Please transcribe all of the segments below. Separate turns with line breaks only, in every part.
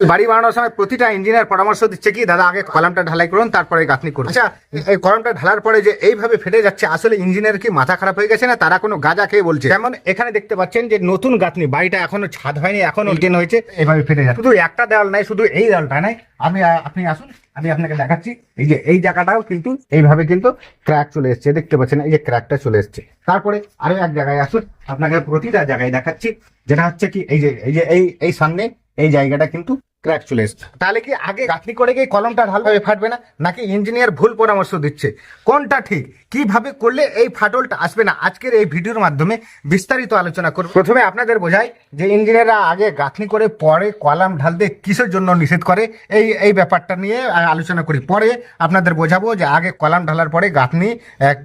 বাড়ি বানানোর সময় প্রতিটা ইঞ্জিনিয়ার পরামর্শ দিচ্ছে কি দাদা আগে কলামটা ঢালাই করুন তারপরে গাঁথনি করুন। আচ্ছা এই কলামটা ঢালার পরে যে এইভাবে ফেটে যাচ্ছে আসলে ইঞ্জিনিয়ার কি মাথা খারাপ হয়ে গেছে না তারা কোনো গাঁজা খেয়ে বলছে? যেমন এখানে দেখতে পাচ্ছেন যে নতুন গাঁথনি বাড়িটা এখনও ছাদ হয়নি এখনও টিন হয়েছে। এইভাবে ফেটে যাচ্ছে। শুধু একটা দেওয়াল নাই শুধু এই দেওয়ালটা নাই। আমি আপনি আসুন আমি আপনাকে দেখাচ্ছি। এই যে এই জায়গাটাও কিন্তু এইভাবে কিন্তু ক্র্যাক চলে এসছে। দেখতে পাচ্ছেন এই যে ক্র্যাকটা চলে এসছে। তারপরে আরও এক জায়গায় আসুন আপনাকে প্রতিটা জায়গায় দেখাচ্ছি। যেটা হচ্ছে কি এই যে এই যে এই এই সামনে এই জায়গাটা কিন্তু ক্র্যাক চলে এসছে তাহলে কি আগে গাঁথনি করে গিয়ে কলমটা ঢালভাবে ফাটবে না? নাকি ইঞ্জিনিয়ার ভুল পরামর্শ দিচ্ছে? কোনটা ঠিক? কীভাবে করলে এই ফাটলটা আসবে না? আজকের এই ভিডিওর মাধ্যমে বিস্তারিত আলোচনা করব। প্রথমে আপনাদের বোঝাই যে ইঞ্জিনিয়াররা আগে গাঁথনি করে পরে কলাম ঢালতে কিসের জন্য নিষেধ করে? এই এই ব্যাপারটা নিয়ে আলোচনা করি। পরে আপনাদের বোঝাবো যে আগে কলাম ঢালার পরে গাঁথনি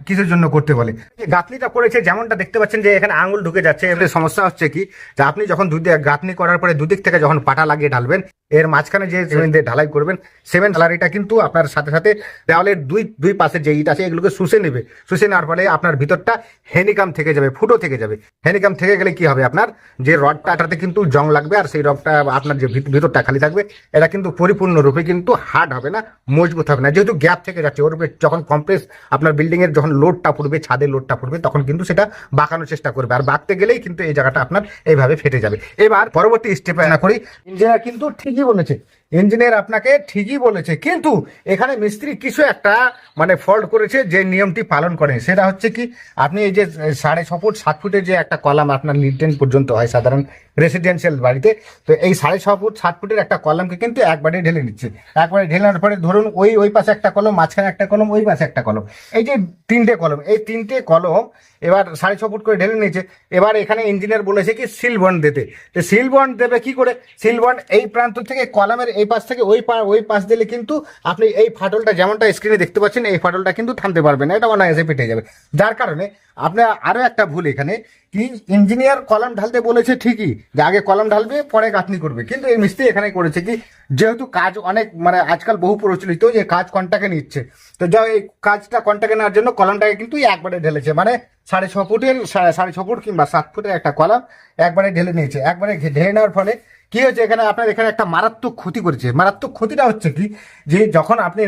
কিসের জন্য করতে বলে। গাঁথনিটা করেছে যেমনটা দেখতে পাচ্ছেন যে এখানে আঙুল ঢুকে যাচ্ছে। এর সমস্যা হচ্ছে কি? যে আপনি যখন দুধ গাঁথনি করার পরে দুদিক থেকে যখন পাটা লাগিয়ে ঢালবেন এর মাঝখানে যে সিমেন্ট দিয়ে ঢালাই করবেন সিমেন্ট ঢালারিটা কিন্তু আপনার সাথে সাথে দেওয়ালের দুই দুই পাশে যে ইট আছে, এগুলোকে শুষে নেবে। শুষে নেওয়ার ফলে আপনার ভিতরটা হেনিকাম থেকে যাবে, ফুটো থেকে যাবে। হেনিকাম থেকে গেলে কি হবে আপনার? যে রডটা রডটাটাতে কিন্তু জং লাগবে আর সেই রডটা আপনার যে ভিতরটা খালি থাকবে, এটা কিন্তু পরিপূর্ণরূপে কিন্তু হার্ড হবে না, মজবুত হবে না। যেহেতু গ্যাপ থেকে যাচ্ছে, ওর যখন কমপ্রেস আপনার বিল্ডিংয়ের যখন লোডটা পড়বে ছাদের লোডটা পড়বে, তখন কিন্তু সেটা বাঁকানোর চেষ্টা করবে। আর বাঁকতে গেলেই কিন্তু এই জায়গাটা আপনার এইভাবে ফেটে যাবে। এবার পরবর্তী স্টেপে না করি। ইঞ্জিনিয়ার কিন্তু ঠিকই বলেছে ইঞ্জিনিয়ার আপনাকে ঠিকই বলেছে। কিন্তু এখানে মিস্ত্রি কিছু একটা মানে ফল্ট করেছে যে নিয়মটি পালন করে। সেটা হচ্ছে কি, আপনি এই যে সাড়ে ছ ফুট, সাত ফুটের যে একটা কলাম আপনার লিটেন পর্যন্ত হয় সাধারণ রেসিডেন্সিয়াল বাড়িতে, তো এই সাড়ে ছ ফুট, সাত ফুটের একটা কলামকে কিন্তু একবারে ঢেলে নিচ্ছে। একবারে ঢেলার পরে ধরুন ওই ওই পাশে একটা কলম, মাঝখানে একটা কলম, ওই পাশে একটা কলম। এই যে তিনটে কলম, এই তিনটে কলম এবার সাড়ে ছ ফুট করে ঢেলে নিয়েছে। এবার এখানে ইঞ্জিনিয়ার বলেছে কি সিল বন্ড দিতে। তো সিল বন্ড দেবে কি করে? সিল বন্ড এই প্রান্ত থেকে কলামের এই পাশ থেকে ওই পা ওই পাশ দিলে কিন্তু আপনি এই ফাটলটা যেমনটা স্ক্রিনে দেখতে পাচ্ছেন, এই ফাটলটা কিন্তু থামতে পারবে না, এটা অনায়াসে পেটে যাবে। যার কারণে আপনার আরও একটা ভুল এখানে। কি ইঞ্জিনিয়ার কলাম ঢালতে বলেছে ঠিকই, যে আগে কলাম ঢালবে, পরে গাঁথনি করবে। কিন্তু এই মিস্ত্রি এখানে করেছে কি, যেহেতু কাজ অনেক মানে আজকাল বহু প্রচলিত, যে কাজ কন্টাকে নিচ্ছে। তো যা এই কাজটা কন্টাকে নেওয়ার জন্য কলমটাকে কিন্তু একবারে ঢেলেছে মানে সাড়ে ছ ফুটের, সাড়ে ছ ফুট কিংবা সাত ফুটের একটা কলাম একবারে ঢেলে নিয়েছে। একবারে ঢেলে নেওয়ার ফলে কি হয়েছে এখানে, আপনার এখানে একটা মারাত্মক ক্ষতি করেছে। মারাত্মক ক্ষতিটা হচ্ছে কি, যে যখন আপনি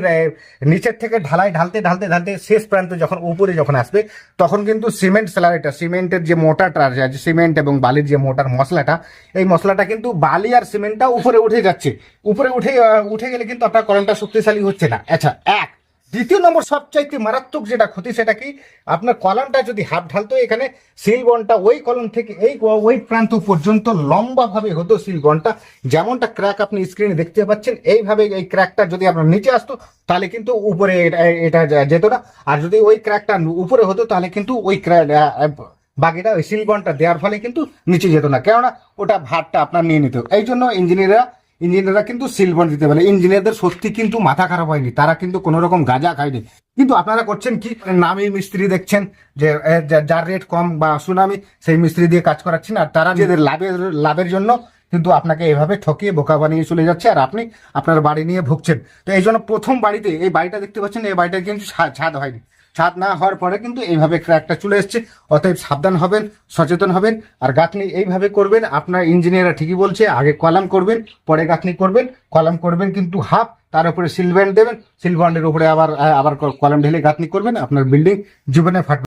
নিচের থেকে ঢালাই ঢালতে ঢালতে ঢালতে শেষ প্রান্ত যখন উপরে যখন আসবে, তখন কিন্তু সিমেন্ট স্যালারিটা, সিমেন্টের যে মোটাটা আছে সিমেন্ট এবং বালির যে মোটার মশলাটা, এই মশলাটা কিন্তু বালি আর সিমেন্টটা উপরে উঠে যাচ্ছে। উপরে উঠে উঠে গেলে কিন্তু আপনার কলমটা শক্তিশালী হচ্ছে না। আচ্ছা এক। দ্বিতীয় নম্বর সবচাইতে মারাত্মক যেটা ক্ষতি, সেটা কি? আপনার কলমটা যদি হাফ ঢালতো এখানে সিলবনটা ওই কলম থেকে এই ওই প্রান্ত পর্যন্ত লম্বাভাবে হতো সিলবনটা যেমনটা ক্র্যাক আপনি স্ক্রিনে দেখতে পাচ্ছেন, এইভাবে এই ক্র্যাকটা যদি আপনার নিচে আসতো, তাহলে কিন্তু উপরে এটা যেত না। আর যদি ওই ক্র্যাকটা উপরে হতো, তাহলে কিন্তু ওই ক্র্যাক বাকিটা ওই সিলবনটা দেওয়ার ফলে কিন্তু নিচে যেত না। কেননা ওটা ভাতটা আপনার নিয়ে নিত। এই জন্য ইঞ্জিনিয়াররা ইঞ্জিনিয়াররা কিন্তু সিলবন দিতে পারে। ইঞ্জিনিয়ারদের সত্যি কিন্তু মাথা খারাপ হয়নি। তারা কিন্তু কোনো রকম গাঁজা খায়নি। কিন্তু আপনারা করছেন কি? নামি মিস্ত্রি দেখছেন যে যার রেট কম বা সুনামি, সেই মিস্ত্রি দিয়ে কাজ করাচ্ছেন। আর তারা নিজেদের লাভের লাভের জন্য কিন্তু আপনাকে এভাবে ঠকিয়ে বোকা বানিয়ে চলে যাচ্ছে। আর আপনি আপনার বাড়ি নিয়ে ভুগছেন। তো এই জন্য প্রথম বাড়িতে, এই বাড়িটা দেখতে পাচ্ছেন, এই বাড়িটা কিন্তু ছাদ হয়নি। ছাদ না হওয়ার পরে কিন্তু এইভাবে ক্র্যাকটা চলে এসছে। অতএব সাবধান হবেন, সচেতন হবেন, আর গাঁথনি এইভাবে করবেন, আপনার ইঞ্জিনিয়াররা ঠিকই বলছে, আগে কলাম করবেন, পরে গাঁথনি করবেন, কলাম করবেন কিন্তু হাফ, তার উপরে সিলব্যান্ড দেবেন সিলব্যান্ডের উপরে আবার আবার কলাম ঢেলে গাঁথনি করবেন, আপনার বিল্ডিং জীবনে ফাটবে।